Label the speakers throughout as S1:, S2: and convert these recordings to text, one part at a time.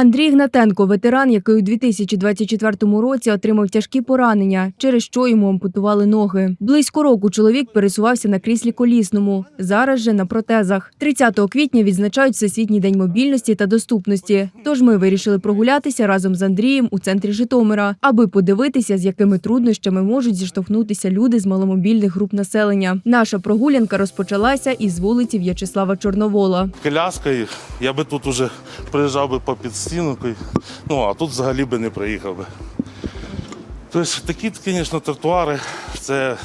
S1: Андрій Гнатенко, ветеран, який у 2024 році отримав тяжкі поранення, через що йому ампутували ноги. Близько року чоловік пересувався на кріслі колісному, зараз же на протезах. 30 квітня відзначають Всесвітній день мобільності та доступності. Тож ми вирішили прогулятися разом з Андрієм у центрі Житомира, аби подивитися, з якими труднощами можуть зіштовхнутися люди з маломобільних груп населення. Наша прогулянка розпочалася із вулиці В'ячеслава Чорновола.
S2: коляскою, я би тут уже приїжджав би по підстінку, ну а тут взагалі би не приїхав би. Тобто такі, звісно, тротуари, це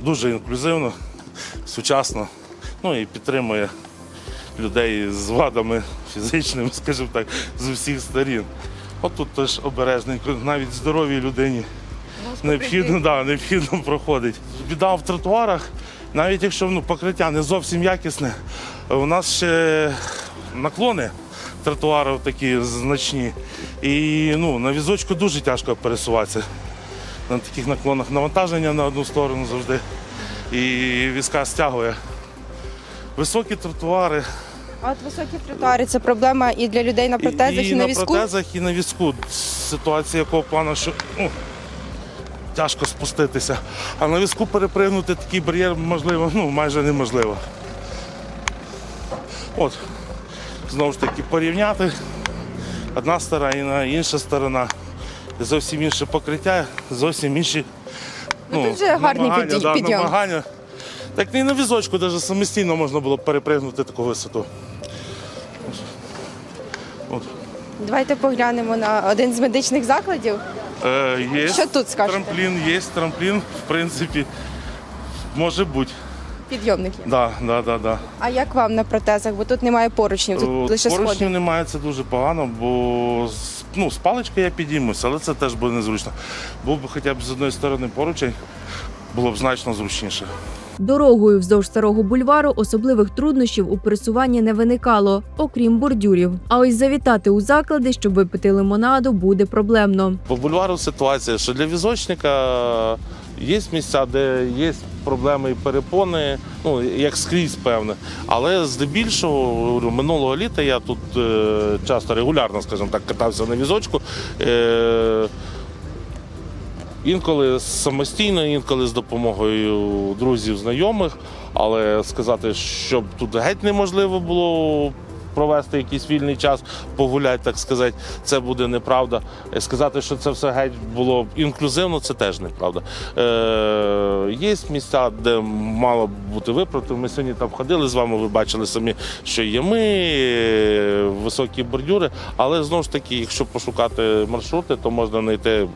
S2: дуже інклюзивно, сучасно, ну і підтримує людей з вадами фізичними, скажімо так, з усіх сторін. От тут теж обережненько, навіть здоровій людині необхідно, да, необхідно проходить. Біда в тротуарах, навіть якщо ну, покриття не зовсім якісне, у нас ще наклони тротуарів такі значні. І ну, на візочку дуже тяжко пересуватися. На таких наклонах навантаження на одну сторону завжди. І візка стягує. Високі тротуари.
S3: А от високі тротуари це проблема і для людей на протезах, і,
S2: і
S3: на
S2: на
S3: візку.
S2: протезах, і на візку. Ситуація якого плану, що ну, тяжко спуститися. А на візку перепригнути такий бар'єр можливо, ну майже неможливо. От, знову ж таки, порівняти одна сторона інша сторона. Зовсім інше покриття, зовсім інші
S3: Ну, тут же гарний
S2: намагання, да,
S3: підйом.
S2: намагання. Так і на візочку навіть самостійно можна було перепригнути таку висоту. От.
S3: Давайте поглянемо на один з медичних закладів.
S2: Е, є
S3: Що тут скажете?
S2: Трамплін, є трамплін, в принципі, може бути.
S3: Підйомники.
S2: Да, да, да, да.
S3: А як вам на протезах? Бо тут немає поручнів, тут
S2: Е,
S3: лише
S2: Поручнів
S3: сходи.
S2: немає, це дуже погано, бо ну, з палички я підіймуся, але це теж буде незручно. Був би хоча б з одної сторони поручень, було б значно зручніше.
S1: Дорогою вздовж старого бульвару особливих труднощів у пересуванні не виникало, окрім бордюрів. А ось завітати у заклади, щоб випити лимонаду, буде проблемно.
S2: По бульвару ситуація, що для візочника є місця, де є проблеми і перепони, ну як скрізь певне. Але здебільшого минулого літа я тут е, часто регулярно, скажімо так, катався на візочку. Е, Інколи самостійно, інколи з допомогою друзів, знайомих, але сказати, щоб тут геть неможливо було провести якийсь вільний час, погуляти, так сказати, це буде неправда. Е, Сказати, що це все геть було інклюзивно, це теж неправда. Е, є місця, де мало бути виправити. Ми сьогодні там ходили з вами, ви бачили самі, що є ми, е, високі бордюри, але знову ж таки, якщо пошукати маршрути, то можна знайти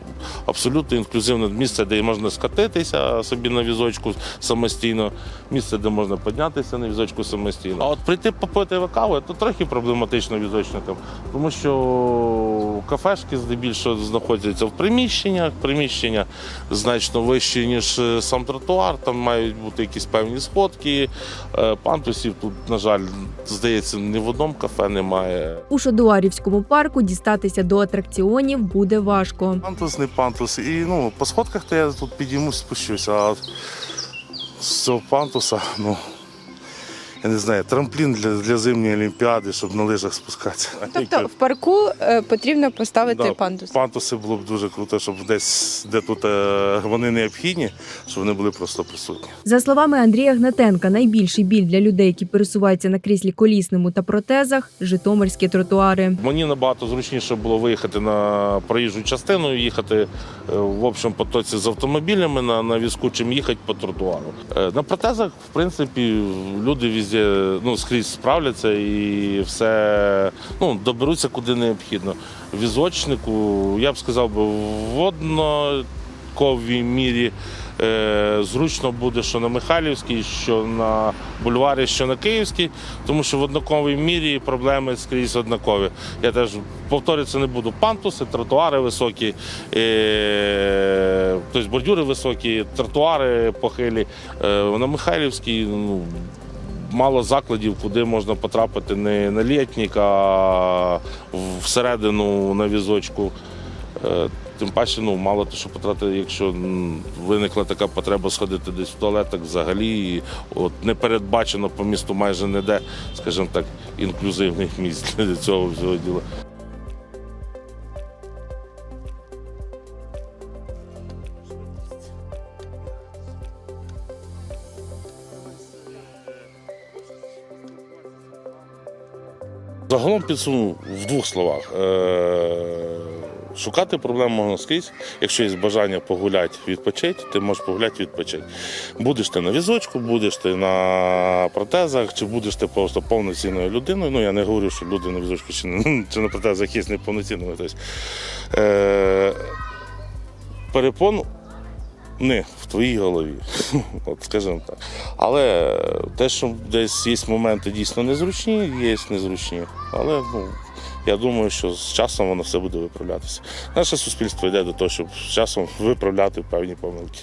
S2: абсолютно інклюзивне місце, де можна скатитися собі на візочку самостійно, місце, де можна піднятися на візочку самостійно. А от прийти попити каву, то трохи проблематично візочникам, тому що кафешки здебільшого знаходяться в приміщеннях, приміщення значно вищі, ніж е, сам тротуар, там мають бути якісь певні сходки. Е, Пантусів тут, на жаль, здається, ні в одному кафе немає.
S1: У Шодуарівському парку дістатися до атракціонів буде важко.
S2: Пантус, не пантус. І ну, по сходках то я тут підіймусь, спущуся, а з цього пантуса, ну, я не знаю, трамплін для, для зимньої олімпіади, щоб на лижах спускатися.
S3: Тобто в парку е, потрібно поставити
S2: Да,
S3: пандус.
S2: Пантуси було б дуже круто, щоб десь, де тут е, вони необхідні, щоб вони були просто присутні.
S1: За словами Андрія Гнатенка, найбільший біль для людей, які пересуваються на кріслі колісному та протезах житомирські тротуари.
S2: Мені набагато зручніше було виїхати на проїжджу частину, їхати е, в общому потоці з автомобілями на, на візку, чим їхати по тротуару. Е, На протезах, в принципі, люди везде ну, скрізь справляться і все ну, доберуться куди необхідно. Візочнику, я б сказав, в однаковій мірі. Е, Зручно буде, що на Михайлівській, що на бульварі, що на Київській, тому що в однаковій мірі проблеми скрізь однакові. Я теж повторюватися не буду. Пантуси, тротуари високі, е, тобто бордюри високі, тротуари похилі. Е, на Михайлівській ну, мало закладів, куди можна потрапити не на літнік, а всередину на візочку. Е, Тим паче, ну, мало те, що потратити, якщо виникла така потреба сходити десь в туалет, так взагалі от, не передбачено по місту майже ніде, скажімо так, інклюзивних місць для цього всього діла. Загалом підсуну в двох словах. Е, Шукати проблему можна скрізь. Якщо є бажання погуляти, відпочити, ти можеш погуляти, відпочити. Будеш ти на візочку, будеш ти на протезах, чи будеш ти просто повноцінною людиною. Ну я не говорю, що люди на візочку чи, чи на протезах є неповноцінними. Тобто, е, перепон не в твоїй голові. От скажімо так. Але те, що десь є моменти дійсно незручні, є незручні. Але ну, я думаю, що з часом воно все буде виправлятися. Наше суспільство йде до того, щоб з часом виправляти певні помилки.